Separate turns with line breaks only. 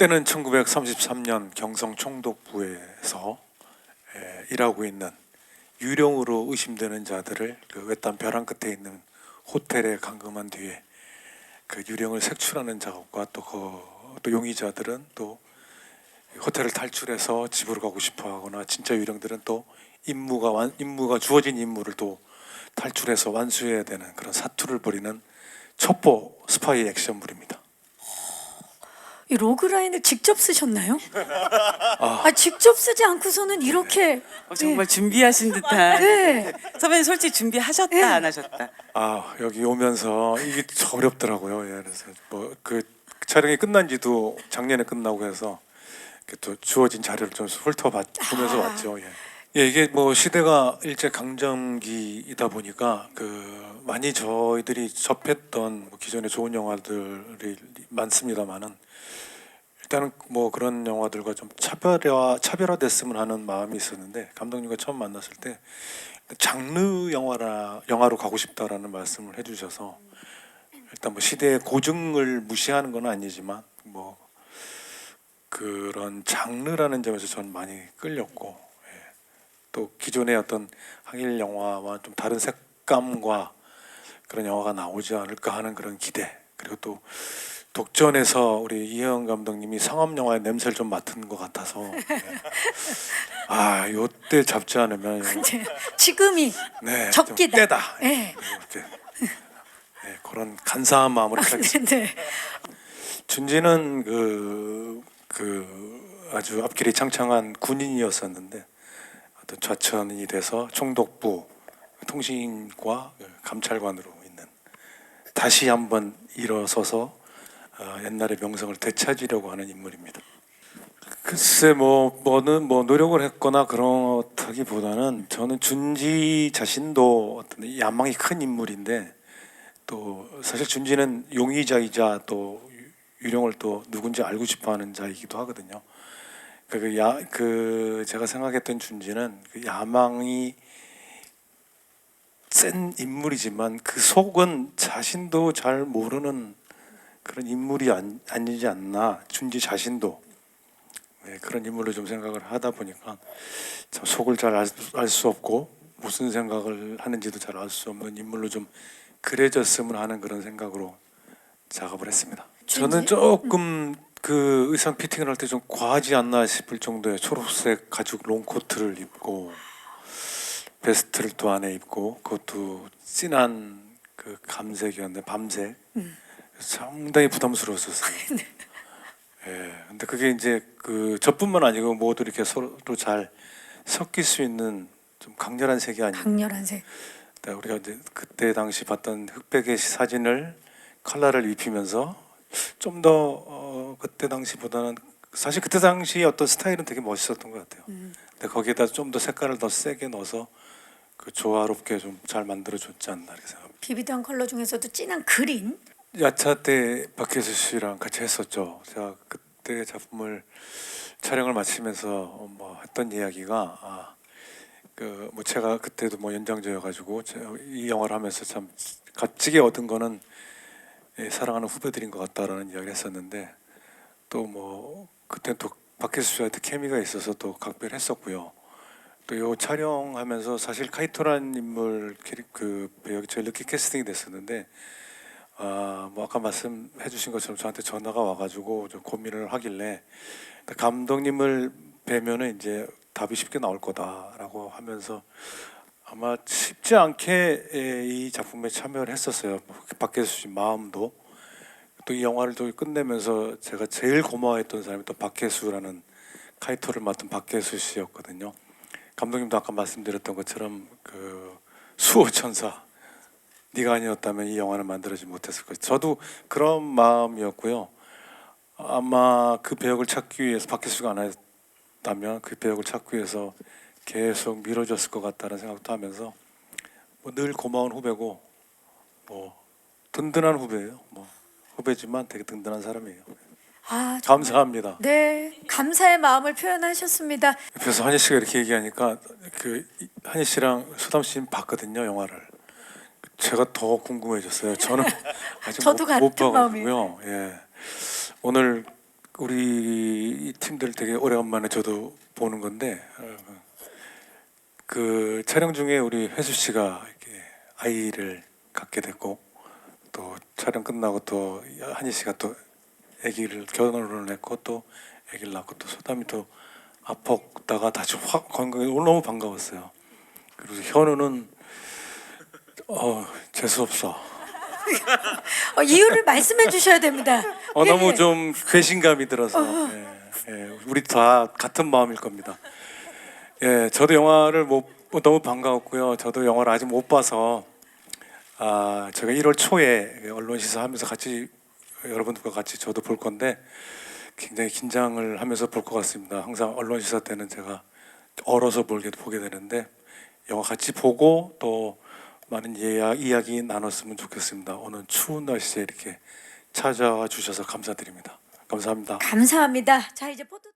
때는 1933년 경성 총독부에서 에, 일하고 있는 유령으로 의심되는 자들을 그 외딴 벼랑 끝에 있는 호텔에 감금한 뒤에 그 유령을 색출하는 작업과 또 그, 또 용의자들은 또 호텔을 탈출해서 집으로 가고 싶어 하거나 진짜 유령들은 또 임무가 완, 임무가 주어진 임무를 또 탈출해서 완수해야 되는 그런 사투를 벌이는 첩보 스파이 액션물입니다.
이 로그라인을 직접 쓰셨나요? 아, 직접 쓰지 않고서는 이렇게
어, 정말 준비하신 듯한.
네.
선배님 솔직히 준비하셨다
네.
안 하셨다.
아 여기 오면서 이게 참 어렵더라고요. 예, 그래서 뭐 그 촬영이 끝난 지도 작년에 끝나고 해서 이렇게 또 주어진 자료를 좀 훑어보면서
아.
왔죠. 예. 예, 이게 뭐 시대가 일제 강점기이다 보니까 그 많이 저희들이 접했던 뭐 기존의 좋은 영화들이 많습니다만은 일단은 뭐 그런 영화들과 좀 차별화 차별화됐으면 하는 마음이 있었는데 감독님과 처음 만났을 때 장르 영화라 영화로 가고 싶다라는 말씀을 해주셔서 일단 뭐 시대의 고증을 무시하는 건 아니지만 뭐 그런 장르라는 점에서 저는 많이 끌렸고 예. 또 기존의 어떤 항일 영화와 좀 다른 색감과 그런 영화가 나오지 않을까 하는 그런 기대 그리고 또 독전에서 우리 이혜영 감독님이 상업 영화의 냄새를 좀 맡은 것 같아서 예. 아 요때 잡지 않으면
지금이
네,
적기다.
좀 때다.
네.
이렇게 네, 그런 간사한 마음으로
아,
시작했습니다.
네, 네.
준지는 그, 그 아주 앞길이 창창한 군인이었었는데 어떤 좌천이 돼서 총독부 통신과 감찰관으로 있는 다시 한번 일어서서 어, 옛날의 명성을 되찾으려고 하는 인물입니다. 글쎄 뭐 뭐는 뭐 노력을 했거나 그렇다기보다는 저는 준지 자신도 어떤 야망이 큰 인물인데 또 사실 준지는 용의자이자 또 유- 유령을 또 누군지 알고 싶어하는 자이기도 하거든요. 그, 야, 그 제가 생각했던 준지는 그 야망이 센 인물이지만 그 속은 자신도 잘 모르는 그런 인물이 아니, 아니지 않나 준지 자신도. 네, 그런 인물로 좀 생각을 하다 보니까 참 속을 잘 알수 없고 무슨 생각을 하는지도 잘 알 수 없는 인물로 좀 그려졌으면 하는 그런 생각으로 작업을 했습니다. 저는 조금 그 의상 피팅을 할 때 좀 과하지 않나 싶을 정도의 초록색 가죽 롱코트를 입고 베스트를 또 안에 입고 그것도 진한 그 감색이었는데 밤색 상당히 부담스러웠었어요. 예, 근데 그게 이제 그 저뿐만 아니고 모두 이렇게 서로 잘 섞일 수 있는 좀 강렬한 색이 아닌가.
강렬한 색.
네, 우리가 이제 그때 당시 봤던 흑백의 사진을 컬러를 입히면서 좀더 어, 그때 당시보다는 사실 그때 당시 어떤 스타일은 되게 멋있었던 것 같아요. 근데 거기에다 좀 더 색깔을 더 세게 넣어서 그 조화롭게 좀 잘 만들어 줬지 않나 이렇게 생각합니다.
비비드한 컬러 중에서도 진한 그린.
야차 때 박혜수 씨랑 같이 했었죠. 제가 그때 작품을 촬영을 마치면서 뭐 했던 이야기가 아, 그뭐 제가 그때도 뭐 연장자여가지고 이 영화를 하면서 참 값지게 얻은 거는 예, 사랑하는 후배들인 것 같다라는 이야기를 했었는데 또 뭐 그때 또 박혜수 씨한테 케미가 있어서 또 각별했었고요. 또 요 촬영하면서 사실 카이토라는 인물 그 배역이 제일 늦게 캐스팅이 됐었는데 아, 뭐 아까 말씀해 주신 것처럼 저한테 전화가 와가지고 좀 고민을 하길래 감독님을 뵈면은 이제 답이 쉽게 나올 거다라고 하면서 아마 쉽지 않게 에, 이 작품에 참여를 했었어요. 박혜수 씨 마음도 또 이 영화를 또 끝내면서 제가 제일 고마워했던 사람이 또 박혜수라는 카이토를 맡은 박혜수 씨였거든요. 감독님도 아까 말씀드렸던 것처럼 그 수호 천사 네가 아니었다면 이 영화는 만들어지 못했을 거예요. 저도 그런 마음이었고요. 아마 그 배역을 찾기 위해서 박혜수가 안 했다면 그 배역을 찾기 위해서 계속 미뤄졌을 것 같다는 생각도 하면서 뭐 늘 고마운 후배고 뭐 든든한 후배예요. 뭐 후배지만 되게 든든한 사람이에요.
아.
감사합니다.
네, 감사의 마음을 표현하셨습니다.
옆에서 한희 씨가 이렇게 얘기하니까 그 한희 씨랑 수담 씨는 봤거든요 영화를. 제가 더 궁금해졌어요. 저는 아직
저도
못, 못 봐가지고요. 예. 오늘 우리 이 팀들 되게 오래간만에 저도 보는 건데 어, 그 촬영 중에 우리 혜수 씨가 이렇게 아이를 갖게 됐고 또 촬영 끝나고 또 한희 씨가 또 아기를 결혼을 했고 또 아기를 낳고 또 소담이 또 아팠다가 다시 확 건강해 너무 반가웠어요. 그리고 현우는 어 재수 없어.
어, 이유를 말씀해 주셔야 됩니다.
어
예,
너무
예.
좀 괴신감이 들어서 예, 예, 우리 다 같은 마음일 겁니다. 예, 저도 영화를 못 너무 반가웠고요. 저도 영화를 아직 못 봐서 아 제가 1월 초에 언론 시사하면서 같이 여러분들과 같이 저도 볼 건데 굉장히 긴장을 하면서 볼 것 같습니다. 항상 언론 시사 때는 제가 얼어서 보게 보게 되는데 영화 같이 보고 또 많은 이야, 이야기 나눴으면 좋겠습니다. 오늘 추운 날씨에 이렇게 찾아와 주셔서 감사드립니다. 감사합니다.
감사합니다. 자 이제 포토.